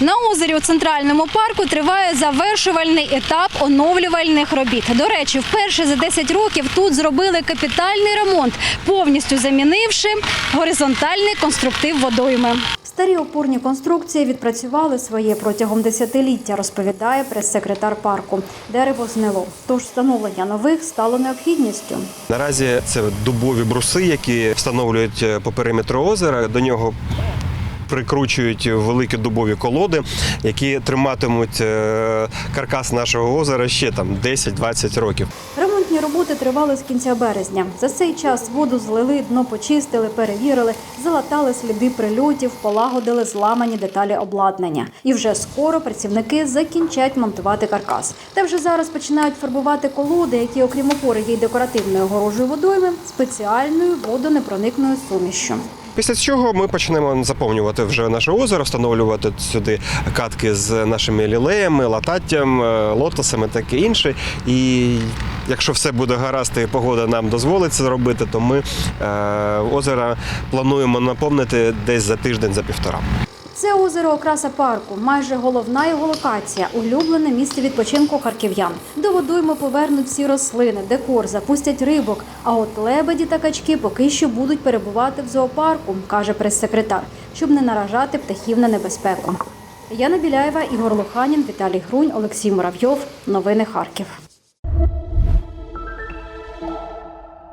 На озері у центральному парку триває завершувальний етап оновлювальних робіт. До речі, вперше за 10 років тут зробили капітальний ремонт, повністю замінивши горизонтальний конструктив водойми. Старі опорні конструкції відпрацювали своє протягом десятиліття, розповідає прес-секретар парку. Дерево знило, тож встановлення нових стало необхідністю. Наразі це дубові бруси, які встановлюють е, по периметру озера. До нього прикручують великі дубові колоди, які триматимуть е, каркас нашого озера ще там 10-20 років. Ремонтні роботи тривали з кінця березня. За цей час воду злили, дно почистили, перевірили, залатали сліди прильотів, полагодили зламані деталі обладнання. І вже скоро працівники закінчать монтувати каркас. Та вже зараз починають фарбувати колоди, які, окрім опори, є декоративною огорожею водойми, спеціальною водонепроникною сумішшю. Після цього ми почнемо заповнювати вже наше озеро, встановлювати сюди катки з нашими лілеями, лататтям, е, лотосами, таке інше. І якщо все буде гаразд і погода нам дозволить це зробити, то ми е, озеро плануємо наповнити десь за тиждень, за півтора. Це озеро окраса парку, майже головна його локація, улюблене місце відпочинку харків'ян. До водойми повернуть всі рослини, декор, запустять рибок. А от лебеді та качки поки що будуть перебувати в зоопарку, каже прес-секретар, щоб не наражати птахів на небезпеку. Яна Біляєва, Ігор Луханін, Віталій Грунь, Олексій Муравйов. Новини Харків.